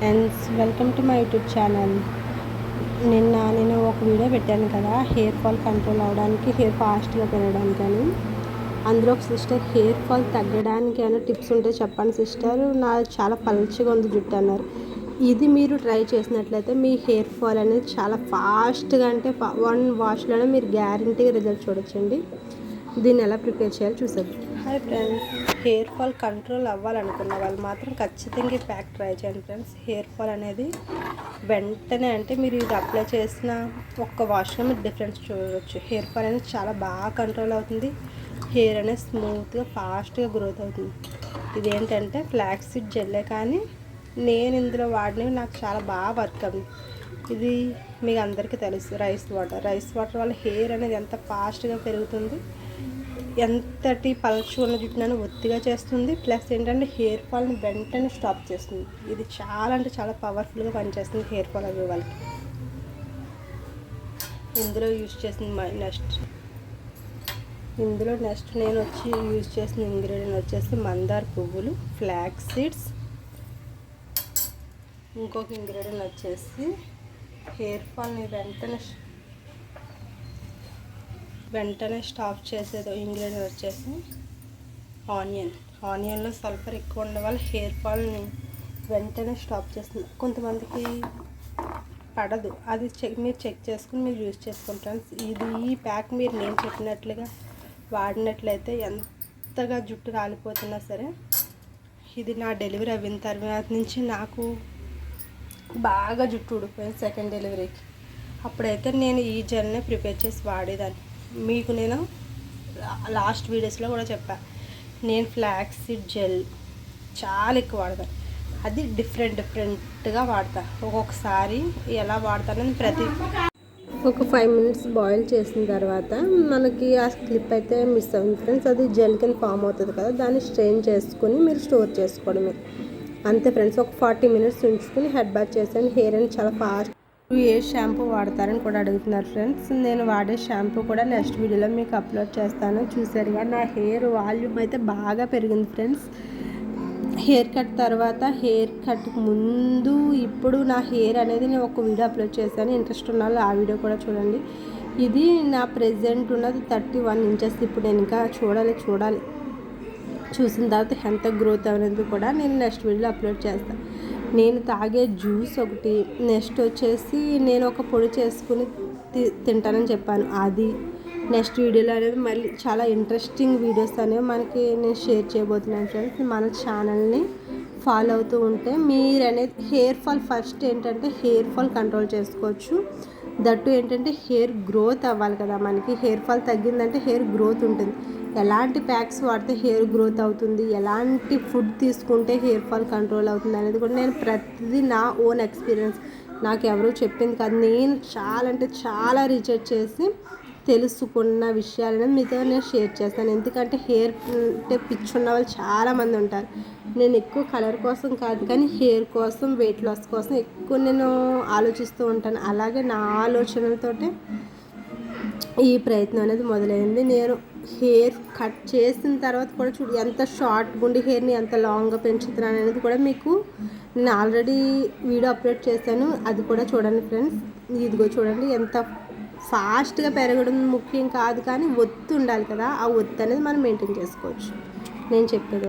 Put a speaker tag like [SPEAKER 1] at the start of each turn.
[SPEAKER 1] Friends welcome to my YouTube channel నిన్న నేను ఒక వీడియో పెట్టాను కదా హెయిర్ ఫాల్ కంట్రోల్ అవడానికి హెయిర్ ఫాస్ట్గా పెరగడానికి అని. అందులో ఒక సిస్టర్ హెయిర్ ఫాల్ తగ్గడానికి ఏమైనా టిప్స్ ఉంటే చెప్పండి సిస్టర్ నా చాలా పలచగా ఉంది జుట్టు అన్నారు. ఇది మీరు ట్రై చేసినట్లయితే మీ హెయిర్ ఫాల్ అనేది చాలా ఫాస్ట్గా అంటే వన్ వాష్లోనే మీరు గ్యారంటీగా రిజల్ట్ చూడొచ్చండి. దీన్ని ఎలా ప్రిపేర్ చేయాలో చూసేది hi friends. Hair fall control అవ్వాలనుకున్న వాళ్ళు మాత్రం ఖచ్చితంగా ఈ ప్యాక్ ట్రై చేయండి ఫ్రెండ్స్. హెయిర్ ఫాల్ అనేది వెంటనే అంటే మీరు ఇది అప్లై చేసిన ఒక్క వాష్లో మీరు డిఫరెన్స్ చూడవచ్చు హెయిర్ ఫాల్ అనేది చాలా బాగా కంట్రోల్ అవుతుంది. హెయిర్ అనేది స్మూత్గా ఫాస్ట్గా గ్రోత్ అవుతుంది. ఇది ఏంటంటే ఫ్లాక్సీడ్ జెల్లే కానీ నేను ఇందులో వాడినవి నాకు చాలా బాగా వర్క్ అవుతుంది ఇది మీకు అందరికీ తెలుసు. Rice water. రైస్ వాటర్ వల్ల హెయిర్ అనేది ఎంత ఫాస్ట్గా పెరుగుతుంది. ఎంతటి పలుచు ఉన్న జుట్టునైనా ఒత్తిగా చేస్తుంది. ప్లస్ ఏంటంటే హెయిర్ ఫాల్ని వెంటనే స్టాప్ చేస్తుంది. ఇది చాలా అంటే చాలా పవర్ఫుల్గా పనిచేస్తుంది హెయిర్ ఫాల్ అయ్యే వాళ్ళకి. ఇందులో యూజ్ చేసింది నెక్స్ట్. ఇందులో నెక్స్ట్ నేను వచ్చి యూజ్ చేసిన ఇంగ్రీడియంట్ వచ్చేసి మందార పువ్వులు ఫ్లాక్ సీడ్స్. ఇంకొక ఇంగ్రీడియంట్ వచ్చేసి హెయిర్ ఫాల్ని వెంటనే వెంటనే స్టాప్ చేసేది ఇంగ్రీడియంట్ వచ్చేసి ఆనియన్. ఆనియన్లో సల్ఫర్ ఎక్కువ ఉండే వల్ల హెయిర్ ఫాల్ని వెంటనే స్టాప్ చేస్తుంది. కొంతమందికి పడదు. అది చెక్ మీరు చెక్ చేసుకుని మీరు యూజ్ చేసుకోండి ఫ్రెండ్స్. ఇది ఈ ప్యాక్ మీరు నేను చెప్పినట్లుగా వాడినట్లయితే ఎంతగా జుట్టు రాలిపోతున్నా సరే ఇది నా డెలివరీ అయిన తర్వాత నుంచి నాకు బాగా జుట్టు ఊడిపోయింది సెకండ్ డెలివరీకి. అప్పుడైతే నేను ఈ జెల్నే ప్రిపేర్ చేసి వాడేదాన్ని. మీకు నేను లాస్ట్ వీడియోస్లో కూడా చెప్పాను నేను ఫ్లాక్స్ జెల్ చాలా ఎక్కువ వాడతాను అది డిఫరెంట్ డిఫరెంట్గా వాడతా. ఒక్కొక్కసారి ఎలా వాడతానని ప్రతి ఒక ఫైవ్ మినిట్స్ బాయిల్ చేసిన తర్వాత మనకి ఆ క్లిప్ అయితే మిస్ అవుతుంది ఫ్రెండ్స్ అది జెల్ కింద ఫామ్ అవుతుంది కదా దాన్ని స్ట్రెయిన్ చేసుకొని మీరు స్టోర్ చేసుకోవడమే. అంతే ఫ్రెండ్స్ ఒక ఫార్టీ మినిట్స్ ఉంచుకుని హెడ్ బాత్ చేసాను హెయిర్ అండ్ చాలా ఫాస్ట్ ఏ షాంపూ వాడతారని కూడా అడుగుతున్నారు ఫ్రెండ్స్. నేను వాడే షాంపూ కూడా నెక్స్ట్ వీడియోలో మీకు అప్లోడ్ చేస్తాను. చూసారుగా నా హెయిర్ వాల్యూమ్ అయితే బాగా పెరిగింది ఫ్రెండ్స్. హెయిర్ కట్ తర్వాత హెయిర్ కట్ ముందు ఇప్పుడు నా హెయిర్ అనేది నేను ఒక వీడియో అప్లోడ్ చేశాను. ఇంట్రెస్ట్ ఉన్న ఆ వీడియో కూడా చూడండి. ఇది నా ప్రెజెంట్ ఉన్నది థర్టీ వన్ ఇంచెస్. ఇప్పుడు నేను ఇంకా చూడాలి చూడాలి. చూసిన తర్వాత ఎంత గ్రోత్ అనేది కూడా నేను నెక్స్ట్ వీడియోలో అప్లోడ్ చేస్తాను. నేను తాగే జ్యూస్ ఒకటి నెక్స్ట్ వచ్చేసి నేను ఒక పొడి చేసుకుని తింటానని చెప్పాను. అది నెక్స్ట్ వీడియోలో అనేది మళ్ళీ చాలా ఇంట్రెస్టింగ్ వీడియోస్ అనేవి మనకి నేను షేర్ చేయబోతున్నాను ఫ్రెండ్స్ మన ఛానల్ని ఫాలో అవుతూ ఉంటే మీరు అనేది హెయిర్ ఫాల్ ఫస్ట్ ఏంటంటే హెయిర్ ఫాల్ కంట్రోల్ చేసుకోవచ్చు. దట్టు ఏంటంటే హెయిర్ గ్రోత్ అవ్వాలి కదా మనకి. హెయిర్ ఫాల్ తగ్గిందంటే హెయిర్ గ్రోత్ ఉంటుంది. ఎలాంటి ప్యాక్స్ వాడితే హెయిర్ గ్రోత్ అవుతుంది ఎలాంటి ఫుడ్ తీసుకుంటే హెయిర్ ఫాల్ కంట్రోల్ అవుతుంది అనేది కూడా నేను ప్రతిదీ నా ఓన్ ఎక్స్పీరియన్స్. నాకు ఎవరో చెప్పింది కాదు. నేను చాలా అంటే చాలా రీసెర్చ్ చేసి తెలుసుకున్న విషయాలను మీతో నేను షేర్ చేస్తాను. ఎందుకంటే హెయిర్ అంటే పిచ్చి ఉన్న వాళ్ళు చాలామంది ఉంటారు. నేను ఎక్కువ కలర్ కోసం కాదు కానీ హెయిర్ కోసం వెయిట్ లాస్ కోసం ఎక్కువ నేను ఆలోచిస్తూ ఉంటాను. అలాగే నా ఆలోచనలతోటే ఈ ప్రయత్నం అనేది మొదలైంది. నేను హెయిర్ కట్ చేసిన తర్వాత కూడా చూడు ఎంత షార్ట్ గుండి హెయిర్ని ఎంత లాంగ్గా పెంచుతున్నాను అనేది కూడా మీకు నేను ఆల్రెడీ వీడియో అప్లోడ్ చేశాను. అది కూడా చూడండి ఫ్రెండ్స్ ఇదిగో చూడండి ఎంత ఫాస్ట్గా పెరగడం ముఖ్యం కాదు కానీ ఒత్తు ఉండాలి కదా. ఆ ఒత్తు అనేది మనం మెయింటైన్ చేసుకోవచ్చు. నేను చెప్పేది